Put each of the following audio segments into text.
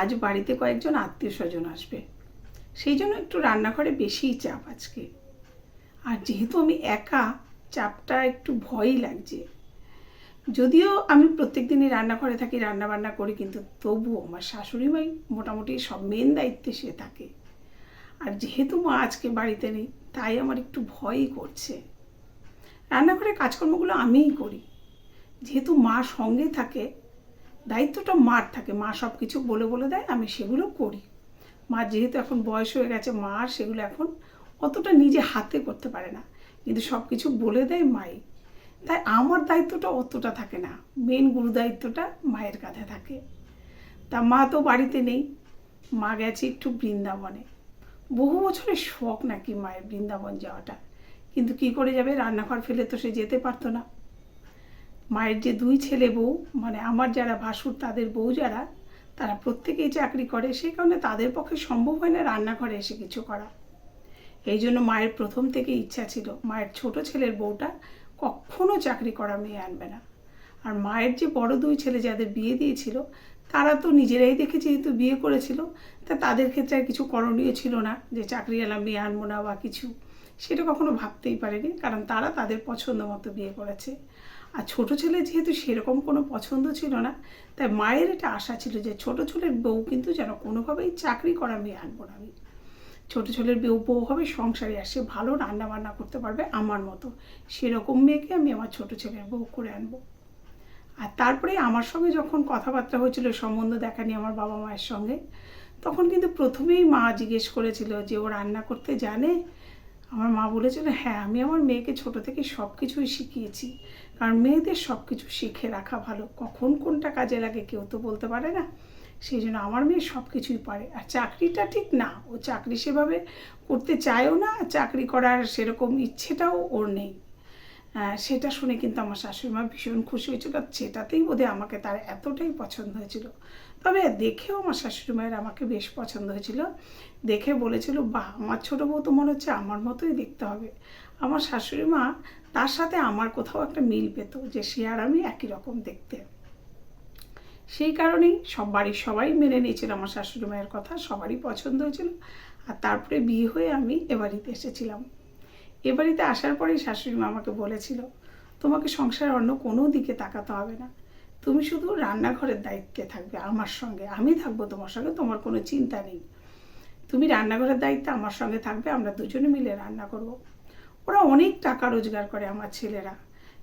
আজ বাড়িতে কয়েকজন আত্মীয় স্বজন আসবে। সেই জন্য একটু রান্নাঘরে বেশিই চাপ আজকে। আর যেহেতু আমি একা, চাপটা একটু ভয়ই লাগছে। যদিও আমি প্রত্যেক দিনই রান্নাঘরে থাকি রান্না বান্না করি, কিন্তু তবুও আমার শাশুড়ি মাই মোটামুটি সব মেন দায়িত্বে সে থাকে। আর যেহেতু মা আজকে বাড়িতে নেই, তাই আমার একটু ভয়ই করছে। রান্নাঘরের কাজকর্মগুলো আমিই করি। যেহেতু মা সঙ্গে থাকে দায়িত্বটা মার থাকে। মা সব কিছু বলে বলে দেয়, আমি সেগুলো করি। মা যেহেতু এখন বয়স হয়ে গেছে, মা সেগুলো এখন অতটা নিজে হাতে করতে পারে না। কিন্তু সব কিছু বলে দেয় মাই। তাই আমার দায়িত্বটা অতটা থাকে না। মেন গুরু দায়িত্বটা মায়ের কাঁধে থাকে। তা মা তো বাড়িতে নেই। মা গেছে একটু বৃন্দাবনে। বহু বছরের শখ নাকি মায়ের বৃন্দাবন যাওয়াটা। কিন্তু কি করে যাবে? রান্নাঘর ফেলে তো সে যেতে পারতো না। মায়ের যে দুই ছেলে বউ মানে আমার যারা ভাসুর, তাদের বউ যারা, তারা প্রত্যেকেই চাকরি করে। সেই কারণে তাদের পক্ষে সম্ভব হয় না রান্নাঘরে এসে কিছু করা। এই জন্য মায়ের প্রথম থেকে ইচ্ছা ছিল, মায়ের ছোট ছেলের বউটা কখনো চাকরি করা মেয়ে আনবে না। আর মায়ের যে বড় দুই ছেলে যাদের বিয়ে দিয়েছিল, তারা তো নিজেরাই দেখে যেহেতু বিয়ে করেছিল, তা তাদের ক্ষেত্রে কিছু করণীয় ছিল না যে চাকরিওয়ালা মেয়ে আনব না বা কিছু। সেটা কখনো ভাবতেই পারেনি, কারণ তারা তাদের পছন্দ মতো বিয়ে করেছে। আর ছোট ছেলে যেহেতু সেরকম কোনো পছন্দ ছিল না, তাই মায়ের এটা আশা ছিল যে ছোট ছেলের বউ কিন্তু যেন কোনোভাবেই চাকরি করা মেয়ে আনব না আমি। ছোট ছেলের বউ বউ হবে সংসারে আসে ভালো রান্না বান্না করতে পারবে আমার মতো। সেরকম মেয়েকে আমি আমার ছোট ছেলের বউ করে আনব। আর তারপরে আমার সঙ্গে যখন কথাবার্তা হয়েছিল, সম্বন্ধ দেখা নিয়ে আমার বাবা মায়ের সঙ্গে, তখন কিন্তু প্রথমেই মা জিজ্ঞেস করেছিল যে ও রান্না করতে জানে? আমার মা বলেছিল হ্যাঁ আমি আমার মেয়েকে ছোট থেকে সব কিছুই শিখিয়েছি। কারণ মেয়েদের সব কিছু শিখে রাখা ভালো। কখন কোনটা কাজে লাগে কেউ তো বলতে পারে না। সেই জন্য আমার মেয়ে সব কিছুই পারে। আর চাকরিটা ঠিক না। ও চাকরি সেভাবে করতে চায়ও না। চাকরি করার সেরকম ইচ্ছেটাও ওর নেই। সেটা শুনে কিন্তু আমার শাশুড়ি মা ভীষণ খুশি হয়েছিল। সেটাতেই বোধহয় আমাকে তার এতটাই পছন্দ হয়েছিল। তবে দেখেও আমার শাশুড়ি মায়ের আমাকে বেশ পছন্দ হয়েছিল। দেখে বলেছিল, বাহ, আমার ছোটো বউ তো মনে হচ্ছে আমার মতোই দেখতে হবে। আমার শাশুড়ি মা তার সাথে আমার কোথাও একটা মিল পেত যে সে আর আমি একই রকম দেখতে। সেই কারণেই সব বাড়ির সবাই মেনে নিয়েছিল আমার শাশুড়ি মায়ের কথা, সবারই পছন্দ হয়েছিল। আর তারপরে বিয়ে হয়ে আমি এ বাড়িতে এসেছিলাম। এ বাড়িতে আসার পরেই শাশুড়ি মা আমাকে বলেছিল, তোমাকে সংসার অন্য কোনো দিকে তাকাতে হবে না। তুমি শুধু রান্নাঘরের দায়িত্বে থাকবে আমার সঙ্গে। আমি থাকব তোমার সঙ্গে, তোমার কোনো চিন্তা নেই। তুমি রান্নাঘরের দায়িত্বে আমার সঙ্গে থাকবে, আমরা দুজনে মিলে রান্না করব। ওরা অনেক টাকা রোজগার করে আমার ছেলেরা।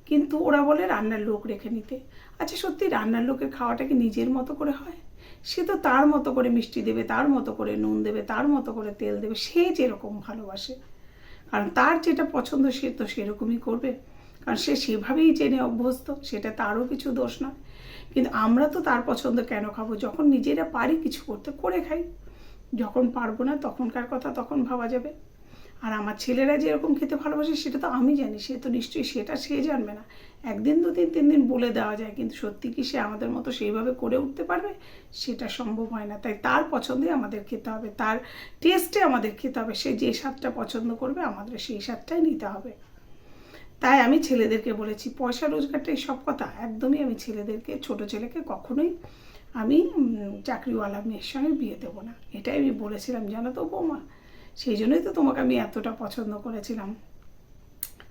কিন্তু ওরা বলে রান্নার লোক রেখে নিতে। আচ্ছা সত্যি রান্নার লোকের খাওয়াটা কি নিজের মতো করে হয়? সে তো তার মতো করে মিষ্টি দেবে, তার মতো করে নুন দেবে, তার মতো করে তেল দেবে, সে যেরকম ভালোবাসে। কারণ তার যেটা পছন্দ সে তো সেরকমই করবে। কারণ সে সেভাবেই জেনে অভ্যস্ত, সেটা তারও কিছু দোষ নয়। কিন্তু আমরা তো তার পছন্দ কেন খাব? যখন নিজেরা পারি কিছু করতে, করে খাই। যখন পারব না তখনকার কথা তখন ভাবা যাবে। আর আমার ছেলেরা যেরকম খেতে ভালোবাসে, সেটা তো আমি জানি, সে তো নিশ্চয়ই সেটা সে জানবে না। একদিন দু দিন তিন দিন বলে দেওয়া যায়, কিন্তু সত্যি কি সে আমাদের মতো সেইভাবে করে উঠতে পারবে? সেটা সম্ভব হয় না। তাই তার পছন্দে আমাদের খেতে হবে, তার টেস্টে আমাদের খেতে হবে। সে যে স্বাদটা পছন্দ করবে, আমাদের সেই স্বাদটাই নিতে হবে। তাই আমি ছেলেদেরকে বলেছি, পয়সা রোজগারটাই সব কথা একদমই আমি ছেলেদেরকে, ছোট ছেলেকে কখনোই আমি চাকরিওয়ালা মেয়ের সঙ্গে বিয়ে দেবো না। এটাই আমি বলেছিলাম জানো তো বৌমা। সেই জন্যই তো তোমাকে আমি এতটা পছন্দ করেছিলাম।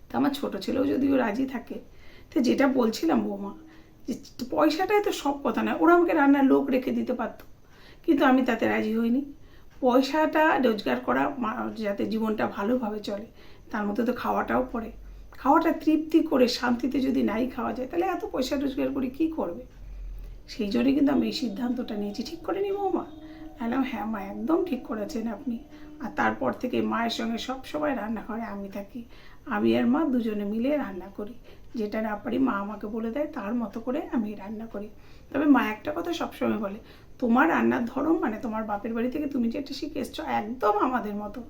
তা আমার ছোট ছেলেও যদিও রাজি থাকে, তো যেটা বলছিলাম বৌমা, যে পয়সাটাই তো সব কথা নয়, ওরা আমাকে রান্নার লোক রেখে দিতে পারতো, কিন্তু আমি তাতে রাজি হইনি। পয়সাটা রোজগার করা যাতে জীবনটা ভালোভাবে চলে, তার মধ্যে তো খাওয়াটাও পড়ে। খাওয়াটা তৃপ্তি করে শান্তিতে যদি নাই খাওয়া যায়, তাহলে এত পয়সা রোজগার করে কী করবে? সেই জন্যই কিন্তু আমি এই সিদ্ধান্তটা নিয়েছি। ঠিক করে নি বৌমা? বললাম হ্যাঁ মা, একদম ঠিক করেছেন আপনি। আর তারপর থেকে মায়ের সঙ্গে সব সময় রান্না করে আমি থাকি। আমি আর মা দুজনে মিলে রান্না করি। যেটা না পারি মা আমাকে বলে দেয়, তার মতো করে আমি রান্না করি। তবে মা একটা কথা সবসময় বলে, তোমার রান্নার ধরন মানে তোমার বাপের বাড়ি থেকে তুমি যেটা শিখে এসছো, একদম আমাদের মতো।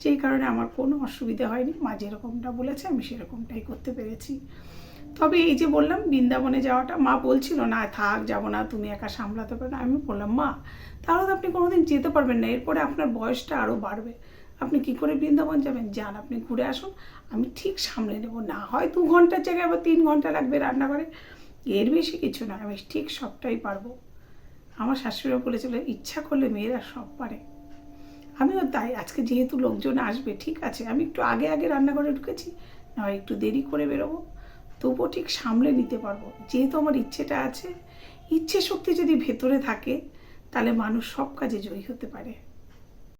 যেই কারণে আমার কোনো অসুবিধা হয়নি। মা যেরকমটা বলেছে, আমি সেরকমটাই করতে পেরেছি। তবে এই যে বললাম, বৃন্দাবনে যাওয়াটা, মা বলছিল, না, থাক, যাব না, তুমি একা সামলাতে পারো না। আমি বললাম, মা, তাহলে তো আপনি কোনোদিন যেতে পারবেন না। এরপরে আপনার বয়সটা আরও বাড়বে। আপনি কি করে বৃন্দাবন যাবেন? যান, আপনি ঘুরে আসুন। আমি ঠিক সামলে নেব। না হয় দু ঘণ্টার জায়গায় আবার তিন ঘণ্টা লাগবে রান্নাঘরে। এর বেশি কিছু না, আমি ঠিক সবটাই পারব। আমার শাশুড়িও বলেছিল, ইচ্ছা করলে মেয়েরা সব পারে। আমিও তাই, আজকে যেহেতু লোকজন আসবে, ঠিক আছে, আমি একটু আগে আগে রান্নাঘরে ঢুকেছি না একটু দেরি করে বেরোবো, তবুও ঠিক সামলে নিতে পারব। যেহেতু আমার ইচ্ছেটা আছে ইচ্ছে শক্তি যদি ভেতরে থাকে, তাহলে মানুষ সব কাজে জয়ী হতে পারে।